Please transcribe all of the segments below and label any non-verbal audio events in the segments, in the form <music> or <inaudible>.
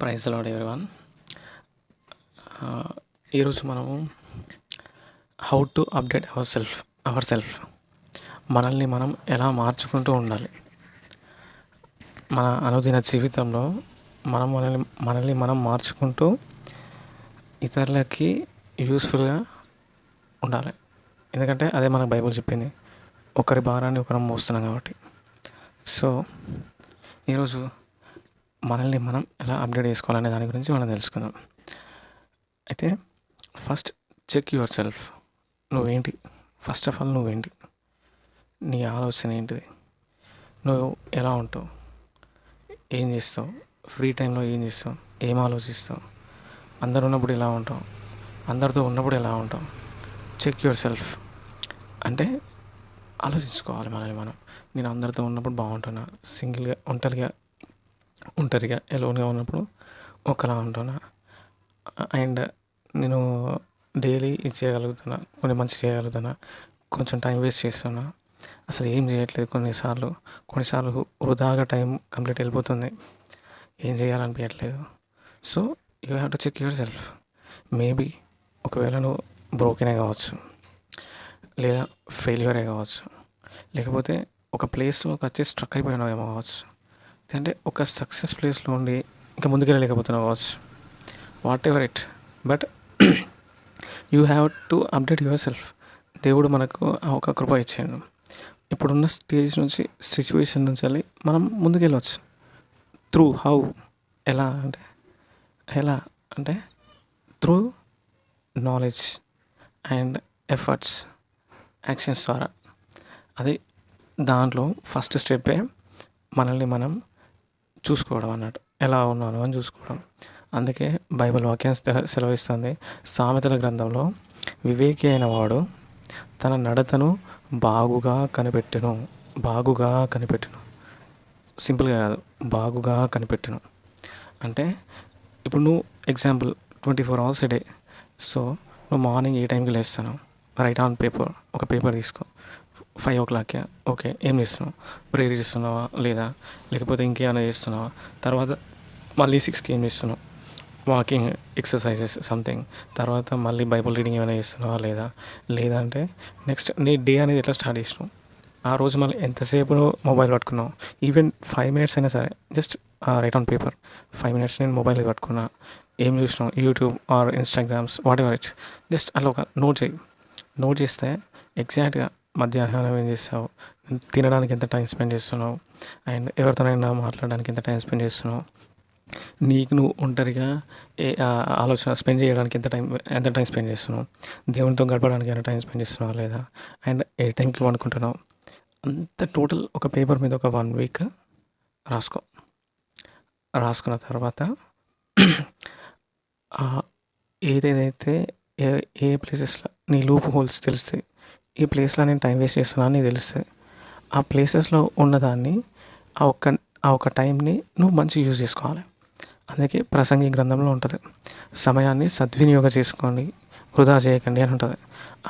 Praise lord everyone. ఈరోజు మనము how to update ourself ourself. మనల్ని మనం ఎలా మార్చుకుంటూ ఉండాలి? మన అనుదిన జీవితంలో మనం మనల్ని మనల్ని మనం మార్చుకుంటూ ఇతరులకి యూస్ఫుల్గా ఉండాలి. ఎందుకంటే అదే మన బైబుల్ చెప్పింది ఒకరి భారాన్ని ఒకరం మోస్తున్నాం కాబట్టి. సో ఈరోజు మనల్ని మనం ఎలా అప్డేట్ చేసుకోవాలనే దాని గురించి మనం తెలుసుకుందాం. అయితే ఫస్ట్ చెక్ యువర్ సెల్ఫ్. నువ్వేంటి? ఫస్ట్ ఆఫ్ ఆల్ నువ్వేంటి? నీ ఆలోచన ఏంటిది? నువ్వు ఎలా ఉంటావు? ఏం చేస్తావు? ఫ్రీ టైంలో ఏం చేస్తావు? ఏం ఆలోచిస్తావు? అందరు ఉన్నప్పుడు ఎలా ఉంటావు? అందరితో ఉన్నప్పుడు ఎలా ఉంటావు? Check yourself. అంటే ఆలోచించుకోవాలి మనల్ని మనం. నేను అందరితో ఉన్నప్పుడు బాగుంటున్నా. సింగిల్గా ఒంటరిగా ఒంటరిగా ఎలోన్గా ఉన్నప్పుడు ఒకలా ఉంటున్నా అండ్ నేను డైలీ ఇది చేయగలుగుతున్నా కొన్ని మంచి చేయగలుగుతున్నా కొంచెం టైం వేస్ట్ చేస్తున్నా అసలు ఏం చేయట్లేదు కొన్నిసార్లు. కొన్నిసార్లు వృధాగా టైం కంప్లీట్ వెళ్ళిపోతుంది. ఏం చేయాలనిపించట్లేదు so you have to check yourself maybe ఒకవేళ నువ్వు బ్రోకెనే కావచ్చు. లేదా ఫెయిల్యూరే కావచ్చు. లేకపోతే ఒక ప్లేస్లోకి వచ్చి స్ట్రక్ అయిపోయినావేమో కావచ్చు. అంటే ఒక సక్సెస్ ప్లేస్లో ఉండి ఇంకా ముందుకెళ్ళలేకపోతున్నావు watch whatever it but you have to update yourself దేవుడు మనకు ఒక కృప ఇచ్చాడు. ఇప్పుడున్న స్టేజ్ నుంచి సిచ్యువేషన్ నుంచి వెళ్ళి మనం ముందుకెళ్ళవచ్చు త్రూ హౌ ఎలా అంటే ఎలా అంటే through knowledge and efforts actions ద్వారా. అది దాంట్లో ఫస్ట్ స్టెప్పే మనల్ని మనం చూసుకోవడం అన్నట్టు. ఎలా ఉన్నాను అని చూసుకోవడం. అందుకే బైబిల్ వాక్యం సెలవిస్తుంది. సామెతల గ్రంథంలో వివేకి అయిన వాడు తన నడతను బాగుగా కనిపెట్టును బాగుగా కనిపెట్టును. సింపుల్గా కాదు బాగుగా కనిపెట్టును. అంటే ఇప్పుడు నువ్వు example twenty four hours a day. So నువ్వు మార్నింగ్ ఏ టైంకి లేస్తాను రైట్ ఆన్ పేపర్ ఒక పేపర్ తీసుకో. ఫైవ్ ఓ క్లాక్ ఓకే ఏం చేస్తున్నావు? ప్రేయర్ చేస్తున్నావా? లేదా? లేకపోతే ఇంకేమైనా చేస్తున్నావా? తర్వాత మళ్ళీ సిక్స్కి ఏం చేస్తున్నావు? వాకింగ్ ఎక్సర్సైజెస్ సంథింగ్ తర్వాత మళ్ళీ బైబుల్ రీడింగ్ ఏమైనా చేస్తున్నావా? లేదా? లేదంటే నెక్స్ట్ నీ డే అనేది ఎట్లా స్టార్ట్ చేసినావు? ఆ రోజు మళ్ళీ ఎంతసేపు మొబైల్ పట్టుకున్నావు? ఈవెన్ ఫైవ్ మినిట్స్ అయినా సరే just write on paper five minutes నేను మొబైల్ పట్టుకున్నా. ఏం చూసినావు? YouTube or Instagrams whatever it's just అలా ఒక నోట్ చేయి. నోట్ చేస్తే ఎగ్జాక్ట్గా మధ్యాహ్నం ఏం చేస్తావు? తినడానికి ఎంత టైం స్పెండ్ చేస్తున్నావు? అండ్ ఎవరితోనైనా మాట్లాడడానికి ఎంత టైం స్పెండ్ చేస్తున్నావు? నీకు నువ్వు ఒంటరిగా ఏ ఆలోచన స్పెండ్ చేయడానికి ఎంత టైం ఎంత టైం స్పెండ్ చేస్తున్నావు? దేవునితో గడపడానికి ఎంత టైం స్పెండ్ చేస్తున్నావు లేదా? అండ్ ఏ టైంకి వండుకుంటున్నావు? అంత టోటల్ ఒక పేపర్ మీద ఒక వన్ వీక్ రాసుకో. రాసుకున్న తర్వాత ఏదేదైతే ఏ ఏ ప్లేసెస్లో నీ లూప్ హోల్స్ తెలుస్తాయి ఈ ప్లేస్లో నేను టైం వేస్ట్ చేస్తున్నాను నీకు తెలుస్తుంది ఆ ప్లేసెస్లో ఉన్నదాన్ని ఆ ఒక్క ఆ ఒక టైంని నువ్వు మంచిగా యూజ్ చేసుకోవాలి. అందుకే ప్రసంగి గ్రంథంలో ఉంటుంది సమయాన్ని సద్వినియోగం చేసుకోండి వృధా చేయకండి అని ఉంటుంది.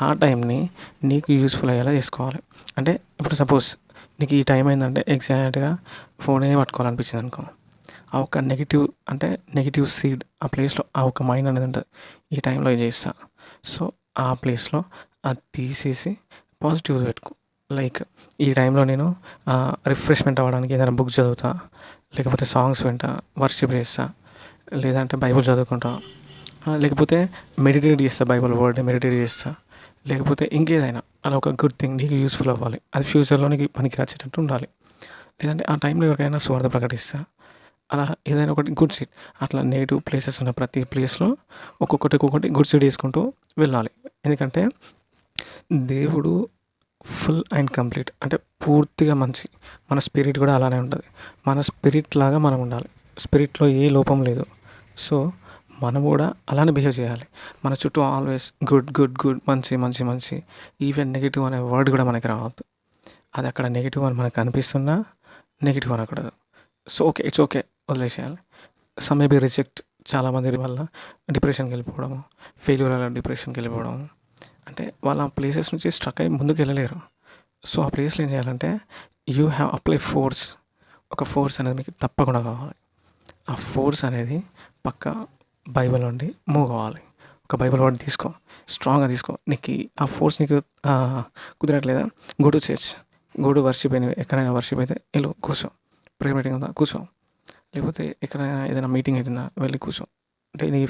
ఆ టైంని నీకు యూస్ఫుల్ అయ్యేలా చేసుకోవాలి. అంటే ఇప్పుడు సపోజ్ నీకు ఈ టైం అయిందంటే ఎగ్జాక్ట్గా ఫోనే పట్టుకోవాలనిపించింది అనుకో ఆ ఒక్క నెగిటివ్ అంటే నెగిటివ్ సీడ్ ఆ ప్లేస్లో ఆ ఒక మైండ్ అనేది ఉంటుంది ఈ టైంలో ఇది చేస్తా. సో ఆ ప్లేస్లో అది తీసేసి పాజిటివ్ పెట్టుకో లైక్ ఈ టైంలో నేను రిఫ్రెష్మెంట్ అవ్వడానికి ఏదైనా బుక్ చదువుతా లేకపోతే సాంగ్స్ వింటా వర్షిప్ చేస్తా లేదంటే బైబుల్ చదువుకుంటా లేకపోతే మెడిటేట్ చేస్తా బైబుల్ వర్డ్ మెడిటేట్ చేస్తా లేకపోతే ఇంకేదైనా అలా ఒక గుడ్ థింగ్ నీకు యూస్ఫుల్ అవ్వాలి. అది ఫ్యూచర్లో నీకు పనికి వచ్చేటట్టు ఉండాలి. లేదంటే ఆ టైంలో ఎవరికైనా స్వార్థ ప్రకటిస్తా అలా ఏదైనా ఒకటి గుడ్ సీట్ అట్లా నేటివ్ ప్లేసెస్ ఉన్న ప్రతి ప్లేస్లో ఒక్కొక్కటి ఒక్కొక్కటి గుడ్ సీట్ వేసుకుంటూ వెళ్ళాలి. ఎందుకంటే దేవుడు ఫుల్ అండ్ కంప్లీట్. అంటే పూర్తిగా మంచి. మన స్పిరిట్ కూడా అలానే ఉంటుంది. మన స్పిరిట్ లాగా మనం ఉండాలి. స్పిరిట్లో ఏ లోపం లేదు. సో మనం కూడా అలానే బిహేవ్ చేయాలి. మన చుట్టూ ఆల్వేస్ గుడ్ గుడ్ గుడ్ మంచి మంచి మంచి. ఈవెన్ నెగిటివ్ అనే వర్డ్ కూడా మనకి రావద్దు. అది అక్కడ నెగిటివ్ అని మనకు అనిపిస్తున్నా నెగిటివ్ అనకూడదు. సో ఓకే ఇట్స్ ఓకే వదిలేసేయాలి. సమ్ మే బి రిజెక్ట్ చాలామంది వల్ల డిప్రెషన్కి వెళ్ళిపోవడము ఫెయిల్యూర్ వల్ల డిప్రెషన్కి వెళ్ళిపోవడం అంటే వాళ్ళ ఆ ప్లేసెస్ నుంచి స్ట్రక్ అయ్యి ముందుకు వెళ్ళలేరు సో ఆ ప్లేస్లో ఏం చేయాలంటే యూ హ్యావ్ అప్లై ఫోర్స్ ఒక ఫోర్స్ అనేది మీకు తప్పకుండా కావాలి. ఆ ఫోర్స్ అనేది పక్కా బైబిల్ నుండి మూవ్ కావాలి ఒక బైబిల్ వర్డ్ తీసుకో. స్ట్రాంగ్గా తీసుకో. నీకు ఆ ఫోర్స్ నీకు కుదరట్లేదా? Go to church go to worship అయినవి ఎక్కడైనా వర్షిప్ అయితే వెళ్ళు కూర్చో. ప్రేయర్ మీటింగ్ ఉందా? కూర్చో. లేకపోతే ఎక్కడైనా ఏదైనా మీటింగ్ అవుతుందా వెళ్ళి కూర్చో. అంటే నీ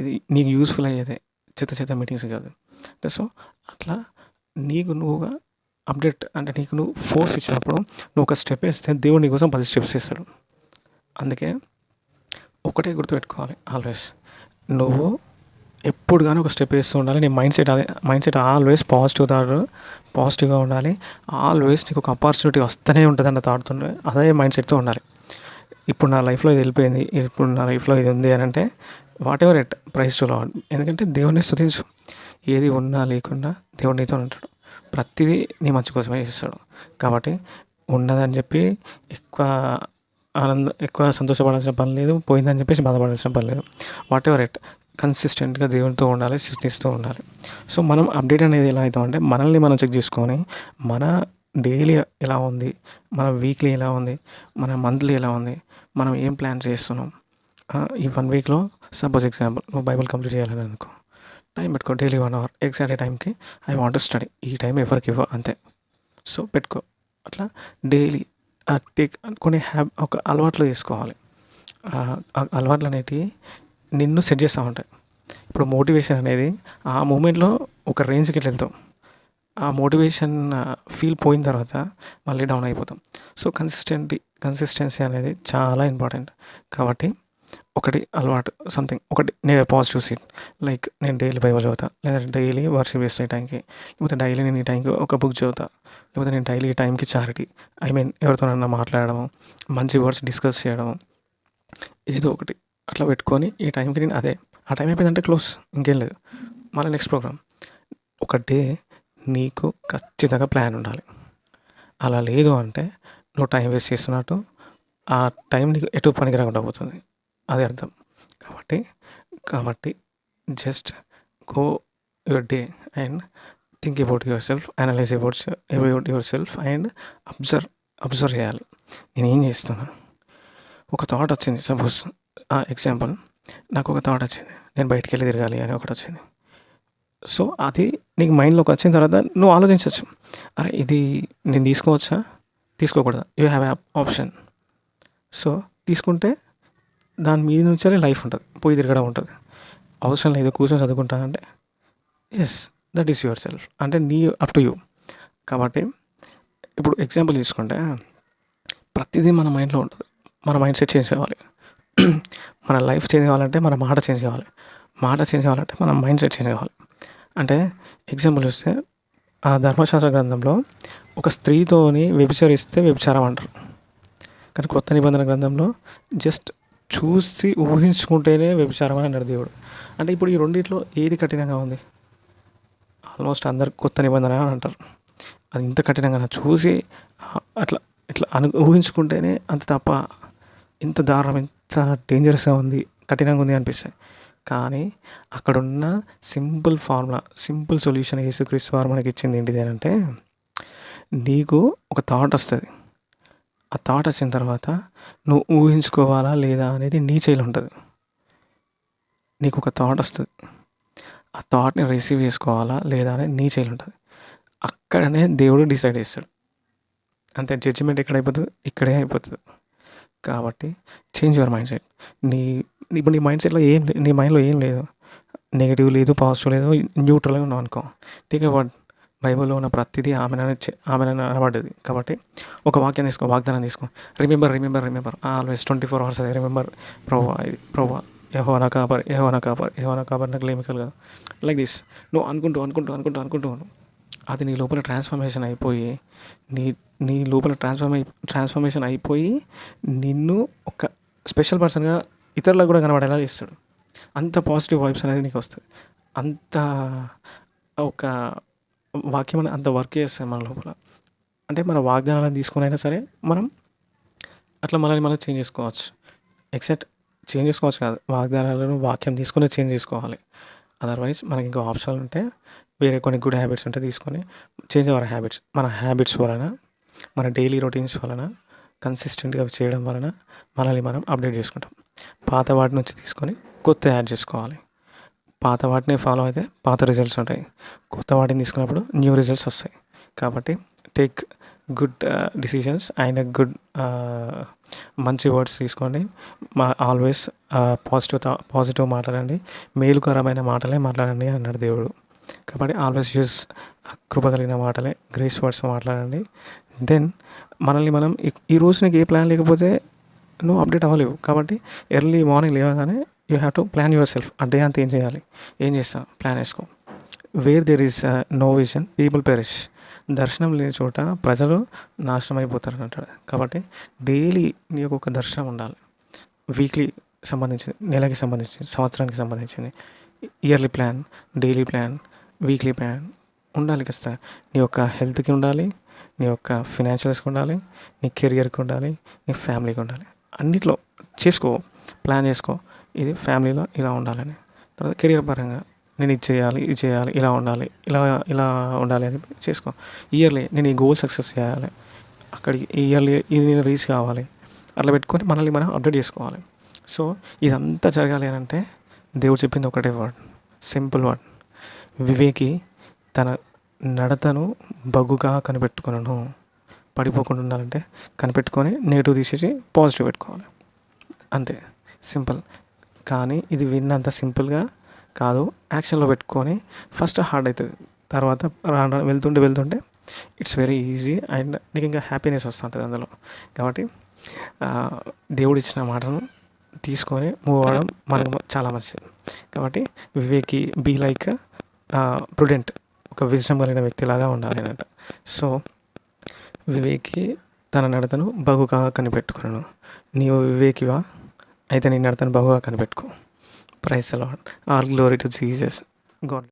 ఇది నీకు యూస్ఫుల్ అయ్యేదే. చెత్త చెత్త మీటింగ్స్ కాదు. అంటే సో అట్లా నీకు నువ్వుగా అప్డేట్ అంటే నీకు నువ్వు ఫోర్స్ ఇచ్చినప్పుడు నువ్వు ఒక స్టెప్ వేస్తే దేవుడు నీకోసం పది స్టెప్స్ ఇస్తాడు అందుకే ఒకటే గుర్తుపెట్టుకోవాలి ఆల్వేస్ నువ్వు ఎప్పుడు కానీ ఒక స్టెప్ వేస్తూ ఉండాలి. నీ మైండ్ సెట్ అదే mind set always positive thought పాజిటివ్గా ఉండాలి. ఆల్వేస్ నీకు ఒక ఆపర్చునిటీ వస్తూనే ఉంటుంది అన్న థాట్తో అదే మైండ్ సెట్తో ఉండాలి. ఇప్పుడు నా లైఫ్లో ఇది వెళ్ళిపోయింది. ఇప్పుడు నా లైఫ్లో ఇది ఉంది అని అంటే whatever it praise to Lord ఎందుకంటే దేవుడిని స్థుతించు ఏది ఉన్నా లేకుండా దేవుడు నీతో ఉంటాడు. ప్రతిదీ నీ మంచి కోసమే చేస్తాడు. కాబట్టి ఉన్నదని చెప్పి ఎక్కువ ఆనంద ఎక్కువ సంతోషపడాల్సిన పని లేదు పోయిందని చెప్పేసి బాధపడాల్సిన పని లేదు. వాట్ ఎవర్ ఇట్ కన్సిస్టెంట్గా దేవునితో ఉండాలి స్థితిస్తూ ఉండాలి. సో మనం అప్డేట్ అనేది ఎలా అవుతామంటే మనల్ని మనం చెక్ చేసుకొని మన డైలీ ఎలా ఉంది మన వీక్లీ ఎలా ఉంది మన మంత్లీ ఎలా ఉంది మనం ఏం ప్లాన్ చేస్తున్నాం. ఈ వన్ వీక్లో సపోజ్ ఎగ్జాంపుల్ నువ్వు బైబిల్ కంప్లీట్ చేయాలని అనుకో. టైం పెట్టుకో డైలీ వన్ అవర్ ఎగ్జాక్ట్ టైంకి. I want to study. ఈ టైం ఎవరికి ఇవ్వ అంతే. సో పెట్టుకో. అట్లా డైలీ టేక్ కొన్ని హ్యాబ్ ఒక అలవాట్లు చేసుకోవాలి అలవాట్లు అనేటివి నిన్ను సెట్ చేస్తూ ఉంటాయి. ఇప్పుడు మోటివేషన్ అనేది ఆ మూమెంట్లో ఒక రేంజ్కి వెళ్తాం. ఆ మోటివేషన్ ఫీల్ పోయిన తర్వాత మళ్ళీ డౌన్ అయిపోతాం. సో కన్సిస్టెంటీ కన్సిస్టెన్సీ అనేది చాలా ఇంపార్టెంట్. కాబట్టి ఒకటి అలవాటు సంథింగ్ ఒకటి నేను పాజిటివ్ సీట్ లైక్ నేను డైలీ బైబల్ చదువుతా. లేదా డైలీ వర్షిప్ చేస్తా టైంకి. లేకపోతే డైలీ నేను ఈ టైంకి ఒక బుక్ చదువుతా. లేకపోతే నేను డైలీ ఈ టైంకి చారిటీ ఐ మీన్ ఎవరితోనన్నా మాట్లాడడం మంచి వర్డ్స్ డిస్కస్ చేయడం ఏదో ఒకటి అట్లా పెట్టుకొని ఈ టైంకి నేను అదే. ఆ టైం అయిపోయిందంటే క్లోజ్ ఇంకేం లేదు. మళ్ళీ నెక్స్ట్ ప్రోగ్రామ్ ఒక డే నీకు ఖచ్చితంగా ప్లాన్ ఉండాలి. అలా లేదు అంటే నువ్వు టైం వేస్ట్ చేస్తున్నట్టు ఆ టైం నీకు ఎటు పనికి రాకుండా పోతుంది. అది అర్థం. కాబట్టి కాబట్టి just go your day and think about yourself analyze about about yourself and observe observe చేయాలి. నేను ఏం చేస్తున్నా? ఒక థాట్ వచ్చింది. సపోజ్ ఎగ్జాంపుల్ నాకు ఒక థాట్ వచ్చింది. నేను బయటికి వెళ్ళి తిరగాలి అని ఒకటి వచ్చింది. సో అది నీకు మైండ్లోకి వచ్చిన తర్వాత నువ్వు ఆలోచించవచ్చు అరే ఇది నేను తీసుకోవచ్చా? తీసుకోకూడదా? యూ హ్యావ్ ఆప్షన్ సో తీసుకుంటే దాని మీద నుంచే లైఫ్ ఉంటుంది. పోయి తిరగడం ఉంటుంది. అవసరం లేదు కూర్చొని చదువుకుంటానంటే yes that is your self అంటే నీ అప్ టు యూ కాబట్టి ఇప్పుడు ఎగ్జాంపుల్ తీసుకుంటే ప్రతిదీ మన మైండ్లో ఉంటుంది. మన మైండ్ సెట్ చేంజ్ కావాలి. <clears throat> మన లైఫ్ చేంజ్ కావాలంటే మన మాట చేంజ్ కావాలి. మాట చేంజ్ కావాలంటే మన మైండ్ సెట్ చేంజ్ కావాలి. అంటే ఎగ్జాంపుల్ చూస్తే ఆ ధర్మశాస్త్ర గ్రంథంలో ఒక స్త్రీతోని వ్యభిచరిస్తే వ్యభిచారం అంటారు. కానీ కొత్త నిబంధన గ్రంథంలో జస్ట్ చూసి ఊహించుకుంటేనే వ్యభిచారం అన్నాడు దేవుడు. అంటే ఇప్పుడు ఈ రెండిట్లో ఏది కఠినంగా ఉంది? ఆల్మోస్ట్ అందరు కొత్త నిబంధన అని అంటారు. అది ఇంత కఠినంగా చూసి అట్లా ఇట్లా అను ఊహించుకుంటేనే అంత తప్ప ఇంత దారుణం ఇంత డేంజరస్గా ఉంది కఠినంగా ఉంది అనిపిస్తాయి. కానీ అక్కడున్న సింపుల్ ఫార్ములా సింపుల్ సొల్యూషన్ యేసుక్రీస్తు వారు మనకి ఇచ్చింది ఏంటిది అంటే నీకు ఒక థాట్ వస్తుంది. ఆ థాట్ వచ్చిన తర్వాత నువ్వు ఊహించుకోవాలా లేదా అనేది నీ చేయిలో ఉంటుంది. నీకు ఒక థాట్ వస్తుంది. ఆ థాట్ని రిసీవ్ చేసుకోవాలా లేదా అనేది నీ చేయిలో ఉంటుంది. అక్కడనే దేవుడు డిసైడ్ చేస్తాడు. అంతే జడ్జిమెంట్ ఎక్కడ అయిపోతుంది? ఇక్కడే అయిపోతుంది. కాబట్టి చేంజ్ యువర్ మైండ్ సెట్ నీ ఇప్పుడు నీ మైండ్ సెట్లో ఏం నీ మైండ్లో ఏం లేదు. నెగిటివ్ లేదు పాజిటివ్ లేదు న్యూట్రల్గా ఉన్నావు అనుకో. టీక్ వాట్ బైబిల్లో ఉన్న ప్రతిదీ ఆమె ఆమె అనబడ్డది. కాబట్టి ఒక వాక్యం తీసుకో వాగ్దానం తీసుకో. Remember remember remember always twenty four hours అదే రిమెంబర్ ప్రోవా ఇది ప్రోవా ఏహోనా కాపర్ ఏహోనా కాపర్ ఏహోనా కాపర్ నాకు లేమికల్ కదా. లైక్ దిస్ నువ్వు అనుకుంటూ అనుకుంటూ అనుకుంటూ అనుకుంటూ అది నీ లోపల ట్రాన్స్ఫర్మేషన్ అయిపోయి నీ నీ లోపల ట్రాన్స్ఫర్మే ట్రాన్స్ఫర్మేషన్ అయిపోయి నిన్ను ఒక స్పెషల్ పర్సన్గా ఇతరులకు కూడా కనబడేలా చేస్తాడు. అంత పాజిటివ్ వైబ్స్ అనేది నీకు వస్తుంది. అంత ఒక వాక్యం అంత వర్క్ చేస్తుంది మన లోపల. అంటే మన వాగ్దానాలను తీసుకొని అయినా సరే మనం అట్లా మనల్ని మనం చేంజ్ చేసుకోవచ్చు. ఎక్సెప్ట్ చేంజ్ చేసుకోవచ్చు కాదు. వాగ్దానాలను వాక్యం తీసుకొని చేంజ్ చేసుకోవాలి. అదర్వైజ్ మనకి ఇంకో ఆప్షన్ ఉంటే వేరే కొన్ని గుడ్ హ్యాబిట్స్ ఉంటే తీసుకొని చేంజ్ అవర్ హ్యాబిట్స్ మన హ్యాబిట్స్ వలన మన డైలీ రొటీన్స్ వలన కన్సిస్టెంట్గా చేయడం వలన మనల్ని మనం అప్డేట్ చేసుకుంటాం. పాత వాటి నుంచి తీసుకొని కొత్త యాడ్ చేసుకోవాలి. పాత వాటిని ఫాలో అయితే పాత రిజల్ట్స్ ఉంటాయి. కొత్త వాటిని తీసుకున్నప్పుడు న్యూ రిజల్ట్స్ వస్తాయి. కాబట్టి take good decisions and good మంచి వర్డ్స్ తీసుకోండి. మా ఆల్వేస్ పాజిటివ్ పాజిటివ్ మాట్లాడండి. మేలుకరమైన మాటలే మాట్లాడండి అన్నాడు దేవుడు. కాబట్టి ఆల్వేస్ యూస్ uh, కృప కలిగిన మాటలే గ్రేస్ వర్డ్స్ మాట్లాడండి. దెన్ మనల్ని మనం ఈ- రోజు నీకు ఏ ప్లాన్ లేకపోతే నువ్వు అప్డేట్ అవ్వలేవు. కాబట్టి ఎర్లీ మార్నింగ్ లేవగానే you have to plan yourself ఆ డే అంతా ఏం చేయాలి? ఏం చేస్తా ప్లాన్ వేసుకో. Where there is no vision people perish దర్శనం లేని చోట ప్రజలు నాశనం అయిపోతారు అంటాడు. కాబట్టి డైలీ నీకు ఒక దర్శనం ఉండాలి. వీక్లీ సంబంధించింది నెలకి సంబంధించింది సంవత్సరానికి సంబంధించింది yearly plan daily plan weekly plan ఉండాలి ఖచ్చితంగా. నీ యొక్క హెల్త్కి ఉండాలి నీ యొక్క ఫినాన్షియల్స్కి ఉండాలి నీ కెరియర్కి ఉండాలి నీ ఫ్యామిలీకి ఉండాలి. అన్నిట్లో చేసుకో ప్లాన్ చేసుకో. ఇది ఫ్యామిలీలో ఇలా ఉండాలని. తర్వాత కెరియర్ పరంగా నేను ఇది చేయాలి ఇది చేయాలి ఇలా ఉండాలి ఇలా ఇలా ఉండాలి అని చేసుకో. ఇయర్లీ నేను ఈ గోల్ సక్సెస్ చేయాలి. అక్కడికి ఇయర్లీ ఇది నేను రీచ్ కావాలి. అట్లా పెట్టుకొని మనల్ని మనం అప్డేట్ చేసుకోవాలి. సో ఇదంతా జరగాలి అని అంటే దేవుడు చెప్పింది ఒకటే వర్డ్ సింపుల్ వర్డ్ వివేకి తన నడతను బగుగా కనిపెట్టుకున్నాను పడిపోకుండా ఉండాలంటే కనిపెట్టుకొని నెగిటివ్ తీసేసి పాజిటివ్ పెట్టుకోవాలి. అంతే. సింపుల్ కానీ ఇది విన్నంత సింపుల్గా కాదు. యాక్షన్లో పెట్టుకొని ఫస్ట్ హార్డ్ అవుతుంది తర్వాత రాను వెళ్తుంటే వెళ్తుంటే ఇట్స్ వెరీ ఈజీ అండ్ నీకు ఇంకా హ్యాపీనెస్ వస్తుంటుంది అందులో. కాబట్టి దేవుడు ఇచ్చిన మాటను తీసుకొని మూవ్ అవ్వడం మనకు చాలా మంచిది. కాబట్టి వివేకి బీ లైక్ ప్రుడెంట్ ఒక విజయం కలిగిన వ్యక్తిలాగా ఉండాలి అన్నట్టు. సో వివేకి తన నడతను బగుగా కనిపెట్టుకున్నాను. నీవు వివేకివా? అయితే నీ నడతను బహుగా కనిపెట్టుకో. Praise a lot all glory to Jesus God